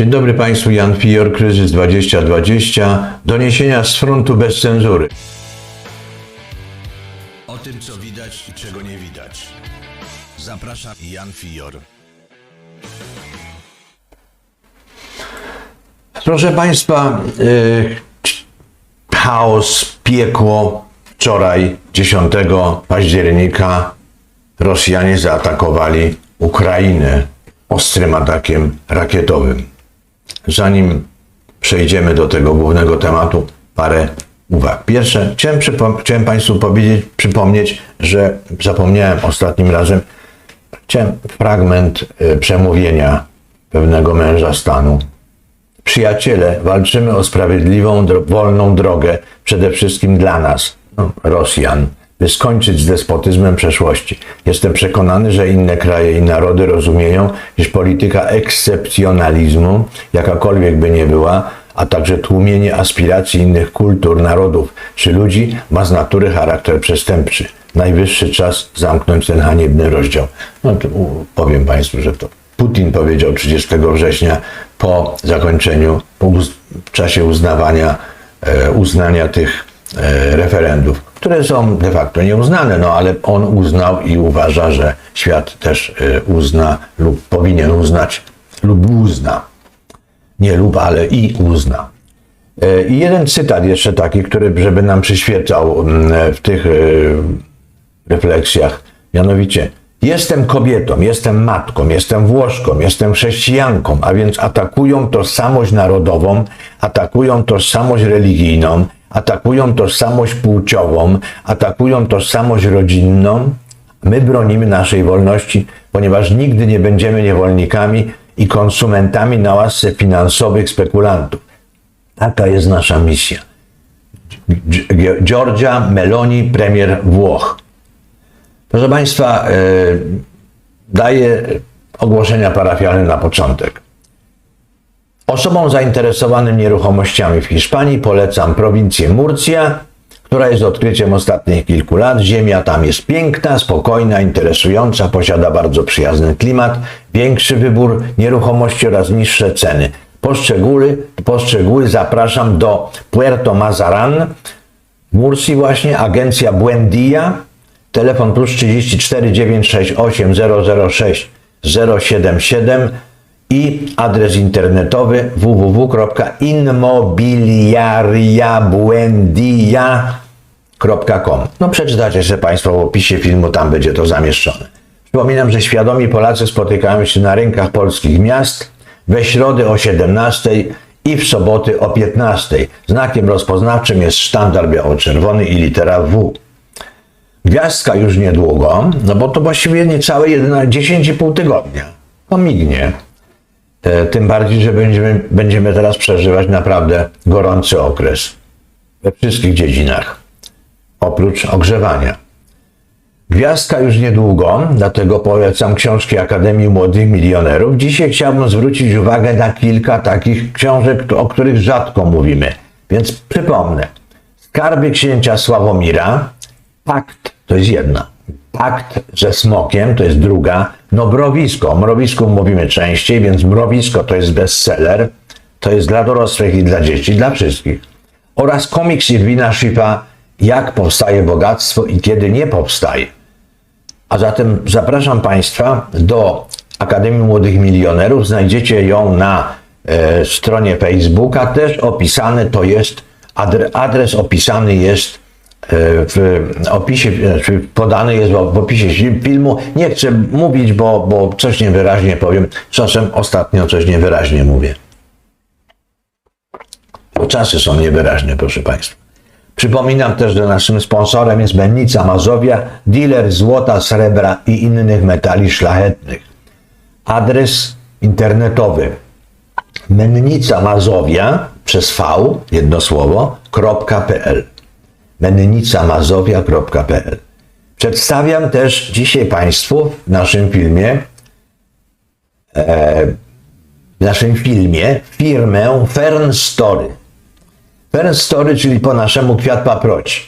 Dzień dobry Państwu, Jan Fior, Kryzys 2020, doniesienia z frontu bez cenzury. O tym, co widać i czego nie widać. Zapraszam Jan Fior. Proszę Państwa, yy, chaos, piekło. Wczoraj, 10 października, Rosjanie zaatakowali Ukrainę ostrym atakiem rakietowym. Zanim przejdziemy do tego głównego tematu, parę uwag. Pierwsze, chciałem, chciałem Państwu powiedzieć, przypomnieć, że zapomniałem ostatnim razem, chciałem fragment y, przemówienia pewnego męża stanu. Przyjaciele, walczymy o sprawiedliwą, dro- wolną drogę, przede wszystkim dla nas, no, Rosjan, by skończyć z despotyzmem przeszłości. Jestem przekonany, że inne kraje i narody rozumieją, iż polityka ekscepcjonalizmu, jakakolwiek by nie była, a także tłumienie aspiracji innych kultur, narodów czy ludzi ma z natury charakter przestępczy. Najwyższy czas zamknąć ten haniebny rozdział. No powiem Państwu, że to Putin powiedział 30 września po zakończeniu, po uz- czasie uznawania, e, uznania tych referendów, które są de facto nieuznane, no ale on uznał i uważa, że świat też e, uzna lub powinien uznać lub uzna. Nie lub, ale i uzna. E, I jeden cytat jeszcze taki, który żeby nam przyświecał w tych e, refleksjach. Mianowicie, jestem kobietą, jestem matką, jestem Włoszką, jestem chrześcijanką, a więc atakują tożsamość narodową, atakują tożsamość religijną, atakują tożsamość płciową, atakują tożsamość rodzinną. My bronimy naszej wolności, ponieważ nigdy nie będziemy niewolnikami i konsumentami na łasce finansowych spekulantów. Taka jest nasza misja. Giorgia Meloni, premier Włoch. Proszę Państwa, e, daję ogłoszenia parafialne na początek. Osobom zainteresowanym nieruchomościami w Hiszpanii polecam prowincję Murcia, która jest odkryciem ostatnich kilku lat. Ziemia tam jest piękna, spokojna, interesująca, posiada bardzo przyjazny klimat, większy wybór nieruchomości oraz niższe ceny. Poszczegóły, poszczegóły zapraszam do Puerto Mazaran, w Mursji właśnie, agencja Buendia, telefon plus 34 968 006 077 i adres internetowy www.immobiliariabuendia.com No przeczytacie sobie Państwo w opisie filmu, tam będzie to zamieszczone. Przypominam, że świadomi Polacy spotykają się na rynkach polskich miast we środę o 17 i w soboty o 15. Znakiem rozpoznawczym jest sztandar biało-czerwony i litera W. Gwiazdka już niedługo, no bo to właściwie niecałe 11 10,5 tygodnia. To mignie. E, Tym bardziej, że będziemy, będziemy teraz przeżywać naprawdę gorący okres we wszystkich dziedzinach, oprócz ogrzewania. Gwiazdka już niedługo, dlatego polecam książki Akademii Młodych Milionerów. Dzisiaj chciałbym zwrócić uwagę na kilka takich książek, o których rzadko mówimy. Więc przypomnę. Skarby księcia Sławomira, Pakt to jest jedna. Pakt ze smokiem to jest druga. No mrowisko. O mrowisku mówimy częściej, więc mrowisko to jest bestseller. To jest dla dorosłych i dla dzieci, dla wszystkich. Oraz komiks Irwina Schipa Jak powstaje bogactwo i kiedy nie powstaje. A zatem zapraszam Państwa do Akademii Młodych Milionerów. Znajdziecie ją na e, stronie Facebooka. Też opisany to jest, adre, adres opisany jest w opisie, znaczy podany jest w, opisie filmu. Nie chcę mówić, bo, bo coś niewyraźnie powiem. Czasem ostatnio coś niewyraźnie mówię. Bo czasy są niewyraźne, proszę Państwa. Przypominam też, że naszym sponsorem jest Mennica Mazowia, dealer złota, srebra i innych metali szlachetnych. Adres internetowy mennica mazowia przez v, jedno słowo, .pl. mennicamazowia.pl. Przedstawiam też dzisiaj Państwu w naszym filmie e, w naszym filmie firmę Fern Story. Fern Story, czyli po naszemu kwiat paproci.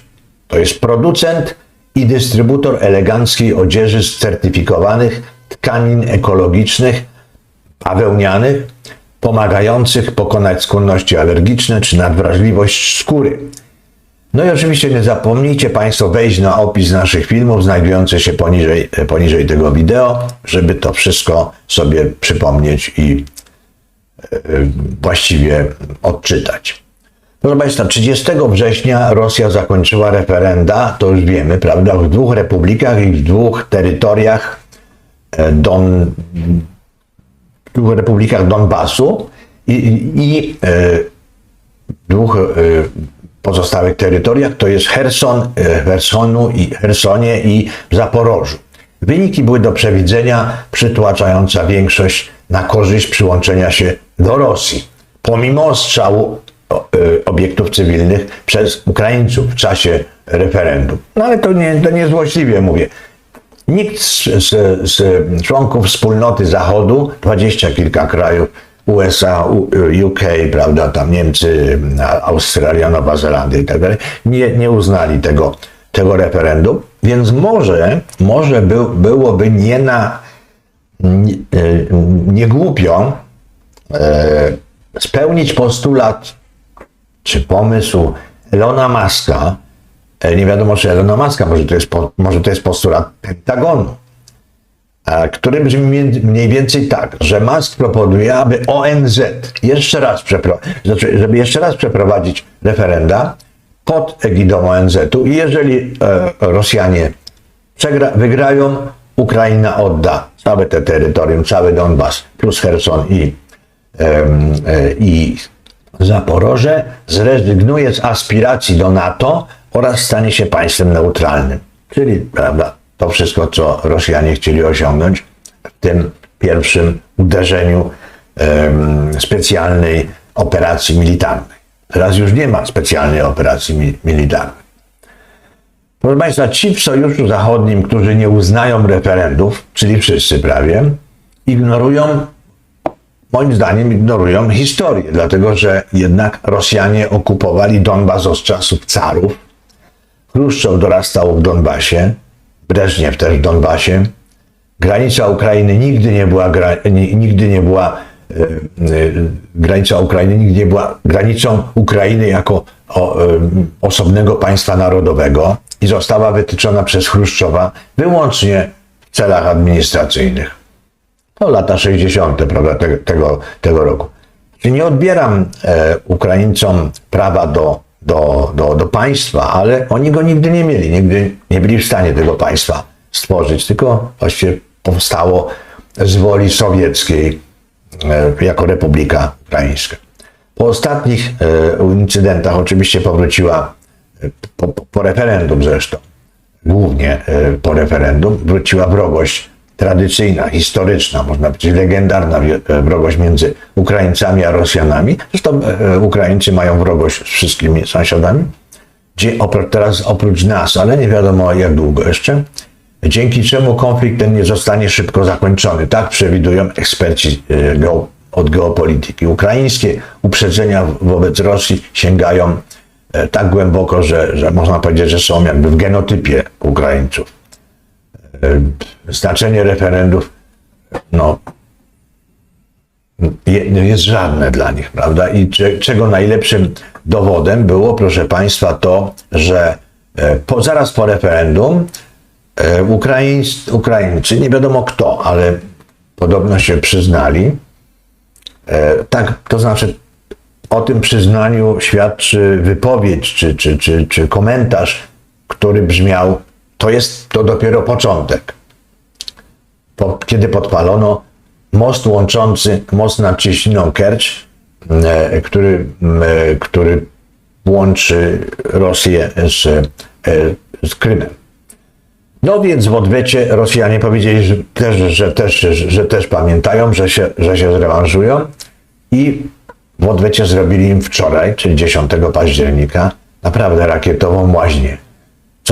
To jest producent i dystrybutor eleganckiej odzieży z certyfikowanych tkanin ekologicznych, bawełnianych, pomagających pokonać skłonności alergiczne czy nadwrażliwość skóry. No i oczywiście nie zapomnijcie Państwo wejść na opis naszych filmów znajdujący się poniżej, poniżej tego wideo, żeby to wszystko sobie przypomnieć i e, właściwie odczytać. Proszę Państwa, 30 września Rosja zakończyła referenda, to już wiemy, prawda, w dwóch republikach i w dwóch terytoriach e, Don, w dwóch republikach Donbasu i, i, i e, dwóch pozostałych terytoriach, to jest Herson, e, Hersonu i Hersonie i Zaporożu. Wyniki były do przewidzenia, przytłaczająca większość na korzyść przyłączenia się do Rosji. Pomimo ostrzału o, e, obiektów cywilnych przez Ukraińców w czasie referendum. No ale to nie, to nie złośliwie mówię. Nikt z, z, z członków wspólnoty Zachodu, dwadzieścia kilka krajów, USA, UK, prawda, tam Niemcy, Australia, Nowa Zelandia i tak dalej, nie, nie uznali tego, tego referendum, więc może, może był, byłoby nie na, nie, e, nie głupio e, spełnić postulat czy pomysł Elona Muska, e, nie wiadomo czy Elona Muska, może to jest, może to jest postulat Pentagonu, który brzmi mniej więcej tak, że Musk proponuje, aby ONZ jeszcze raz znaczy, żeby jeszcze raz przeprowadzić referenda pod egidą ONZ-u i jeżeli e, Rosjanie przegra, wygrają, Ukraina odda całe te terytorium, cały Donbas plus Herson i, em, e, i Zaporoże, zrezygnuje z aspiracji do NATO oraz stanie się państwem neutralnym. Czyli, prawda, to wszystko, co Rosjanie chcieli osiągnąć w tym pierwszym uderzeniu specjalnej operacji militarnej. Teraz już nie ma specjalnej operacji mi- militarnej. Proszę Państwa, ci w Sojuszu Zachodnim, którzy nie uznają referendów, czyli wszyscy prawie, ignorują, moim zdaniem, ignorują historię, dlatego że jednak Rosjanie okupowali Donbas od czasów carów. Chruszczow dorastał w Donbasie, Breżniew też w Donbasie. Granica Ukrainy nigdy nie była, gra, ni- nigdy nie była e, e, granica Ukrainy nigdy nie była granicą Ukrainy jako e, osobnego państwa narodowego i została wytyczona przez Chruszczowa wyłącznie w celach administracyjnych. To lata 60. Prawda, te, tego, tego roku. Czyli nie odbieram Ukraińcom prawa do, do, do, do państwa, ale oni go nigdy nie mieli, nigdy nie byli w stanie tego państwa stworzyć, tylko właściwie powstało z woli sowieckiej e, jako Republika Ukraińska. Po ostatnich e, incydentach oczywiście powróciła, e, po, po- referendum zresztą, głównie po referendum, wróciła wrogość tradycyjna, historyczna, można powiedzieć legendarna e, wrogość między Ukraińcami a Rosjanami. Zresztą e, Ukraińcy mają wrogość z wszystkimi sąsiadami. Dzie- opr- Teraz oprócz nas, ale nie wiadomo jak długo jeszcze, dzięki czemu konflikt ten nie zostanie szybko zakończony. Tak przewidują eksperci e, od geopolityki. Ukraińskie uprzedzenia wobec Rosji sięgają tak głęboko, że, że można powiedzieć, że są jakby w genotypie Ukraińców. E, Znaczenie referendów no, je- jest żadne dla nich, prawda? I cze- czego najlepszym dowodem było, proszę Państwa, to, że e, po, zaraz po referendum e, Ukraińs, Ukraińcy, nie wiadomo kto, ale podobno się przyznali, tak, to znaczy o tym przyznaniu świadczy wypowiedź czy, czy, czy, czy komentarz, który brzmiał, to jest to dopiero początek po, kiedy podpalono most łączący, most nad Cieśniną Kercz, e, który, e, który łączy Rosję z, e, z Krymem. No więc w odwecie Rosjanie powiedzieli że też, że, też, że też pamiętają, że się, że się zrewanżują i w odwecie zrobili im wczoraj, czyli 10 października, naprawdę rakietową łaźnię.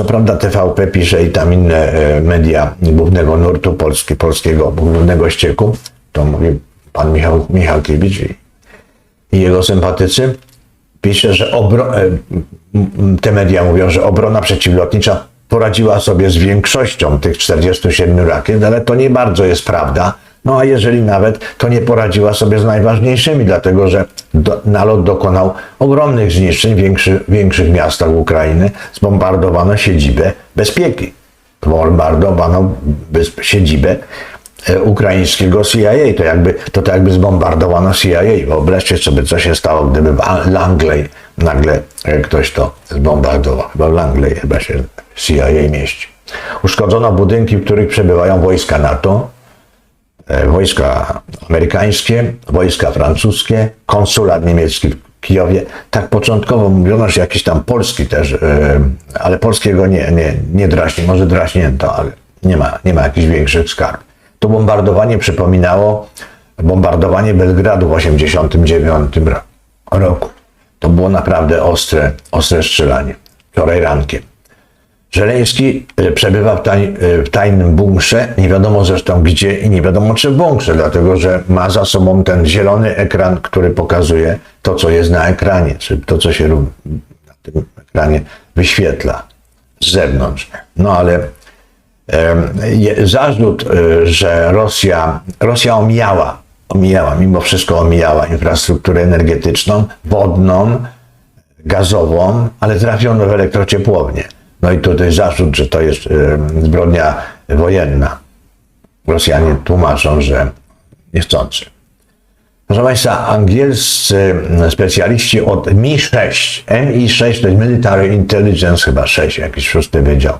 Co prawda TVP pisze i tam inne e, media głównego nurtu Polski, polskiego, głównego ścieku, to mówi pan Michał Michalkiewicz i, i jego sympatycy, pisze, że obro, e, te media mówią, że obrona przeciwlotnicza poradziła sobie z większością tych 47 rakiet, ale to nie bardzo jest prawda, No a jeżeli nawet, to nie poradziła sobie z najważniejszymi, dlatego że do, nalot dokonał ogromnych zniszczeń w większy, większych miastach Ukrainy. Zbombardowano siedzibę bezpieki. Zbombardowano bez, siedzibę e, ukraińskiego CIA. To jakby, to tak jakby zbombardowano CIA. Wyobraźcie sobie, co się stało, gdyby w An- Langley nagle e, ktoś to zbombardował. Chyba w Langley chyba się CIA mieści. Uszkodzono budynki, w których przebywają wojska NATO, wojska amerykańskie, wojska francuskie, konsulat niemiecki w Kijowie. Tak początkowo mówiono, że jakiś tam polski też, e, ale polskiego nie, nie, nie draśnie, może draśnięto, ale nie ma, nie ma jakichś większych skarb. To bombardowanie przypominało bombardowanie Belgradu w 1989 roku. To było naprawdę ostre, ostre strzelanie. Wczoraj rankiem. Żeleński e, przebywa w, taj, e, w tajnym bunkrze, nie wiadomo zresztą gdzie i nie wiadomo czy w bunkrze, dlatego że ma za sobą ten zielony ekran, który pokazuje to, co jest na ekranie, czy to, co się na tym ekranie wyświetla z zewnątrz. No ale je- zarzut, e, że Rosja, Rosja omijała, omijała, mimo wszystko omijała infrastrukturę energetyczną, wodną, gazową, ale trafiono w elektrociepłownię. No i tutaj zarzut, że to jest zbrodnia wojenna. Rosjanie tłumaczą, że niechcący. Proszę Państwa, angielscy specjaliści od MI6, MI6 to jest Military Intelligence, chyba 6, jakiś szósty wydział,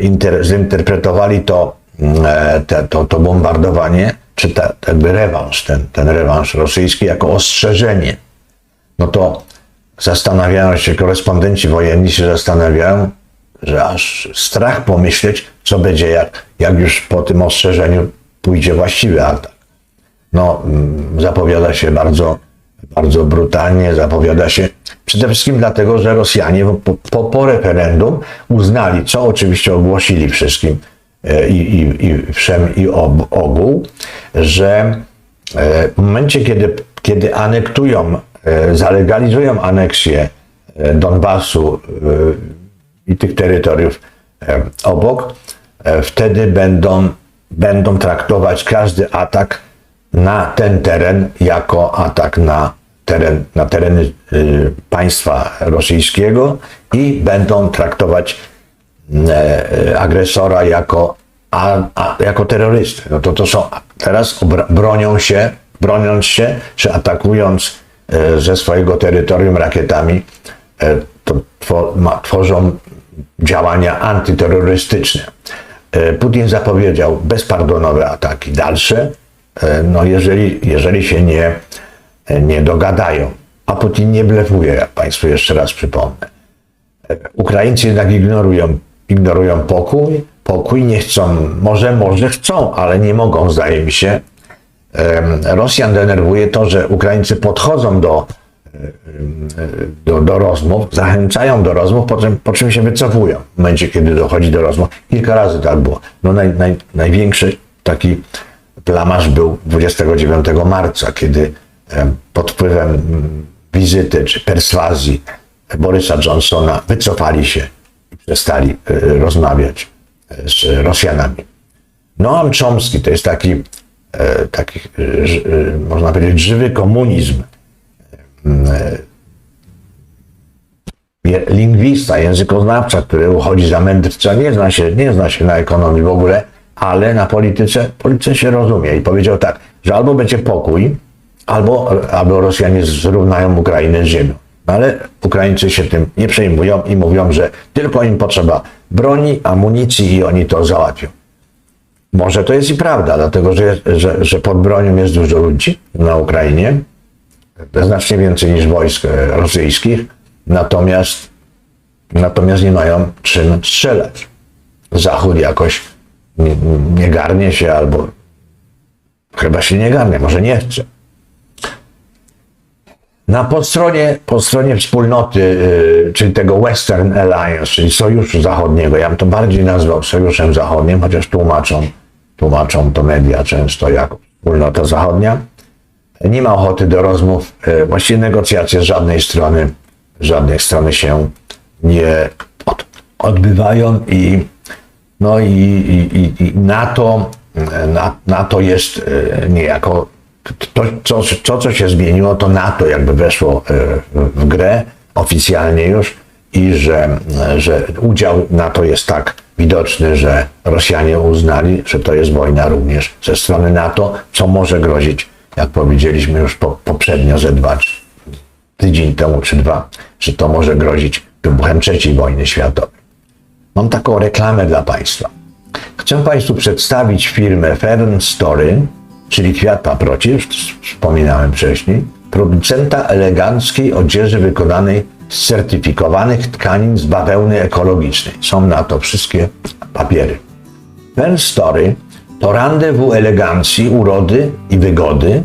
inter, zinterpretowali to, e, te, to, to bombardowanie, czy te, jakby rewanż, ten, ten rewanż rosyjski jako ostrzeżenie. No to zastanawiają się, korespondenci wojenni się zastanawiają, że aż strach pomyśleć, co będzie, jak, jak już po tym ostrzeżeniu pójdzie właściwy atak. No, mm, zapowiada się bardzo, bardzo brutalnie, zapowiada się przede wszystkim dlatego, że Rosjanie po, po, po referendum uznali, co oczywiście ogłosili wszystkim e, i, i, i wszem i ob, ogół, że e, w momencie, kiedy, kiedy anektują, e, zalegalizują aneksję Donbasu i tych terytoriów obok, e, wtedy będą, będą traktować każdy atak na ten teren jako atak na, teren, na tereny y, państwa rosyjskiego i będą traktować e, agresora jako, a, a, jako terrorystę. No to, to są, teraz bronią się, broniąc się, czy atakując e, ze swojego terytorium rakietami, to tworzą działania antyterrorystyczne. E, Putin zapowiedział bezpardonowe ataki dalsze, e, no jeżeli, jeżeli się nie, nie dogadają. A Putin nie blefuje, jak Państwu jeszcze raz przypomnę. Ukraińcy jednak ignorują, ignorują pokój, pokój nie chcą, może, może chcą, ale nie mogą, zdaje mi się. Rosjan denerwuje to, że Ukraińcy podchodzą do, do, do rozmów, zachęcają do rozmów, po czym, po czym się wycofują w momencie, kiedy dochodzi do rozmów. Kilka razy tak było. No naj, naj, największy taki plamaż był 29 marca, kiedy pod wpływem mm, wizyty czy perswazji Borysa Johnsona wycofali się i przestali y, rozmawiać y, z Rosjanami. Noam Chomsky to jest taki, e, taki można powiedzieć, żywy komunizm. Je- Lingwista, językoznawca, który uchodzi za mędrca, nie zna się, nie zna się na ekonomii w ogóle, ale na polityce, polityce się rozumie i powiedział tak, że albo będzie pokój, albo, albo Rosjanie zrównają Ukrainę z ziemią. No ale Ukraińcy się tym nie przejmują i mówią, że tylko im potrzeba broni, amunicji i oni to załatwią. Może to jest i prawda, dlatego że, że, że pod bronią jest dużo ludzi na Ukrainie, znacznie więcej niż wojsk e, rosyjskich, natomiast, natomiast nie mają czym strzelać. Zachód jakoś nie, nie garnie się albo chyba się nie garnie, może nie chce. Na po stronie, po stronie wspólnoty, y, czyli tego Western Alliance, czyli Sojuszu Zachodniego, ja bym to bardziej nazwał Sojuszem Zachodnim, chociaż tłumaczą, tłumaczą to media często jako wspólnota zachodnia, nie ma ochoty do rozmów, y, właściwie negocjacje z żadnej strony, z żadnej strony się nie od, odbywają i no i, i, i, i NATO Na- NATO jest e, niejako to, co, to, co się zmieniło, to NATO jakby weszło e, w grę oficjalnie już i że, że udział NATO jest tak widoczny, że Rosjanie uznali, że to jest wojna również ze strony NATO, co może grozić, jak powiedzieliśmy już po, poprzednio ze dwa, czy tydzień temu czy dwa, że to może grozić wybuchem trzeciej wojny światowej. Mam taką reklamę dla Państwa. Chcę Państwu przedstawić firmę Fern Story, czyli kwiat paproci, już wspominałem wcześniej, producenta eleganckiej odzieży wykonanej z certyfikowanych tkanin z bawełny ekologicznej. Są na to wszystkie papiery. Fern Story to rendezvous elegancji, urody i wygody.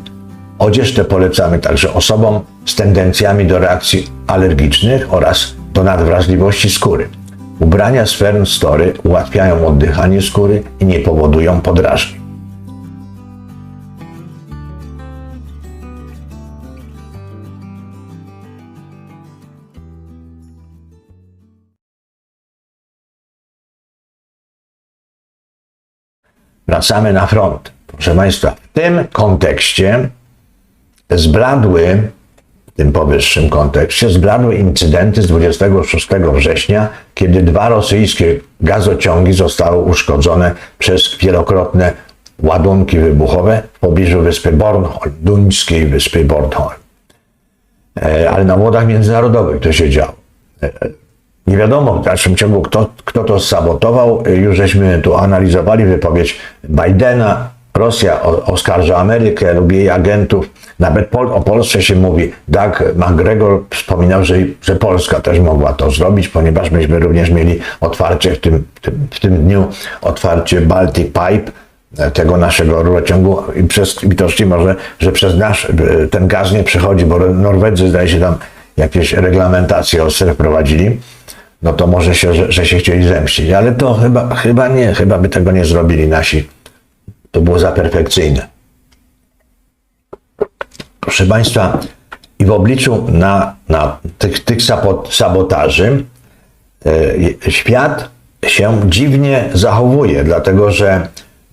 Odzież tę polecamy także osobom z tendencjami do reakcji alergicznych oraz do nadwrażliwości skóry. Ubrania z Fern Story ułatwiają oddychanie skóry i nie powodują podrażnień. Wracamy na front. Proszę Państwa, w tym kontekście zbladły, w tym powyższym kontekście, zbladły incydenty z 26 września, kiedy dwa rosyjskie gazociągi zostały uszkodzone przez wielokrotne ładunki wybuchowe w pobliżu wyspy Bornholm, duńskiej wyspy Bornholm. E, Ale na wodach międzynarodowych to się działo. Nie wiadomo w dalszym ciągu, kto, kto to sabotował. Już żeśmy tu analizowali wypowiedź Bidena. Rosja oskarża Amerykę lub jej agentów. Nawet Pol, o Polsce się mówi. Doug McGregor wspominał, że, że Polska też mogła to zrobić, ponieważ myśmy również mieli otwarcie w tym, w tym, w tym dniu, otwarcie Baltic Pipe, e, tego naszego rurociągu i przez, widocznie może, że przez nasz e, ten gaz nie przechodzi, bo Norwedzy zdaje się tam jakieś reglamentacje ostre wprowadzili, no to może się, że, że się chcieli zemścić, ale to chyba, chyba nie, chyba by tego nie zrobili nasi. To było za perfekcyjne. Proszę Państwa, i w obliczu na, na tych, tych sabot- sabotaży e, świat się dziwnie zachowuje, dlatego że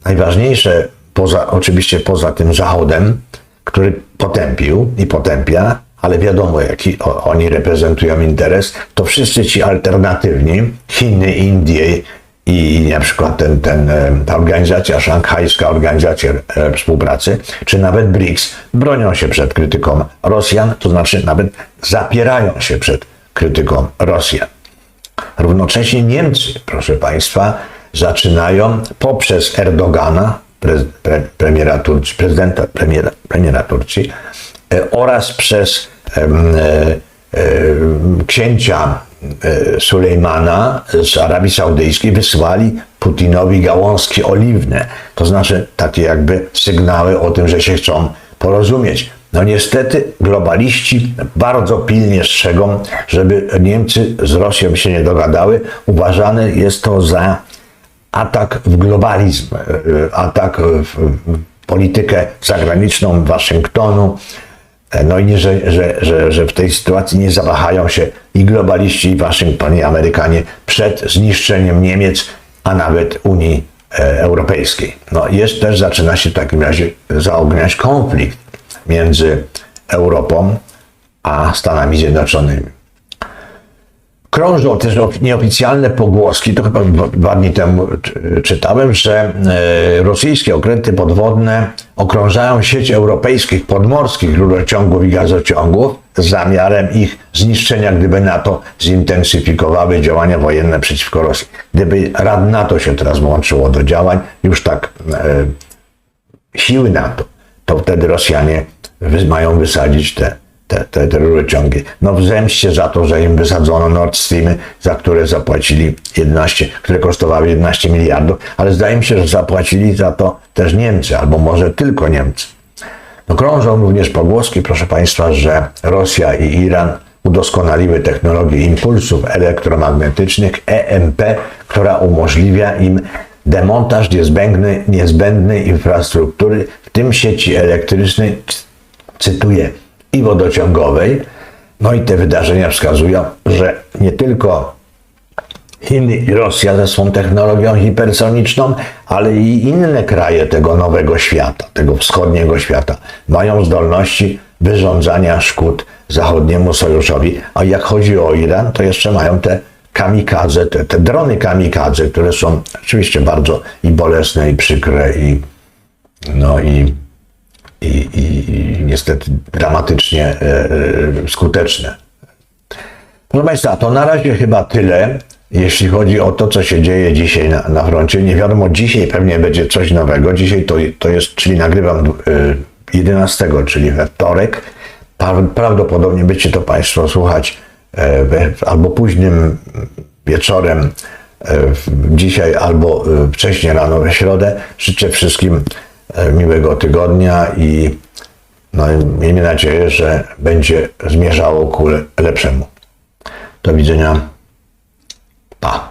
najważniejsze, poza, oczywiście poza tym Zachodem, który potępił i potępia, ale wiadomo, jaki oni reprezentują interes, to wszyscy ci alternatywni, Chiny, Indie i na przykład ten, ten, e, ta organizacja, szanghajska organizacja e, współpracy, czy nawet BRICS, bronią się przed krytyką Rosjan, to znaczy nawet zapierają się przed krytyką Rosjan. Równocześnie Niemcy, proszę Państwa, zaczynają poprzez Erdogana, pre, pre, premiera Turcji, prezydenta premiera, premiera Turcji oraz przez e, e, księcia e, Sulejmana z Arabii Saudyjskiej wysłali Putinowi gałązki oliwne. To znaczy takie jakby sygnały o tym, że się chcą porozumieć. No niestety globaliści bardzo pilnie strzegą, żeby Niemcy z Rosją się nie dogadały. Uważane jest to za atak w globalizm, e, atak w politykę zagraniczną Waszyngtonu. No i że, że, że, że w tej sytuacji nie zawahają się i globaliści, i Waszyngton, i Amerykanie przed zniszczeniem Niemiec, a nawet Unii e, Europejskiej. No jest też, zaczyna się w takim razie zaogniać konflikt między Europą a Stanami Zjednoczonymi. Krążą też ofi- nieoficjalne pogłoski, to chyba dwa- dni temu czy- czytałem, że e, rosyjskie okręty podwodne okrążają sieć europejskich podmorskich rurociągów i gazociągów z zamiarem ich zniszczenia, gdyby NATO zintensyfikowały działania wojenne przeciwko Rosji. Gdyby Rad NATO się teraz włączyło do działań, już tak e, siły NATO, to wtedy Rosjanie mają wysadzić te, te, te, te rurociągi. No w zemście za to, że im wysadzono Nord Streamy, za które zapłacili 11, które kosztowały 11 miliardów, ale zdaje mi się, że zapłacili za to też Niemcy, albo może tylko Niemcy. No krążą również pogłoski, proszę Państwa, że Rosja i Iran udoskonaliły technologię impulsów elektromagnetycznych EMP, która umożliwia im demontaż niezbędnej, niezbędnej infrastruktury, w tym sieci elektrycznej, cytuję, i wodociągowej. No i te wydarzenia wskazują, że nie tylko Chiny i Rosja ze swą technologią hipersoniczną, ale i inne kraje tego nowego świata, tego wschodniego świata, mają zdolności wyrządzania szkód zachodniemu sojuszowi. A jak chodzi o Iran, to jeszcze mają te kamikadze, te, te drony kamikadze, które są oczywiście bardzo i bolesne, i przykre, i no i, i, i, i niestety dramatycznie e, e, skuteczne. Proszę Państwa, to na razie chyba tyle, jeśli chodzi o to, co się dzieje dzisiaj na, na froncie. Nie wiadomo, dzisiaj pewnie będzie coś nowego. Dzisiaj to, to jest, czyli nagrywam y, 11, czyli we wtorek. Pra- Prawdopodobnie będziecie to Państwo słuchać e, albo późnym wieczorem e, dzisiaj, albo e, wcześniej rano we środę. Życzę wszystkim e, miłego tygodnia i no, miejmy nadzieję, że będzie zmierzało ku le- lepszemu. Do widzenia. Pa.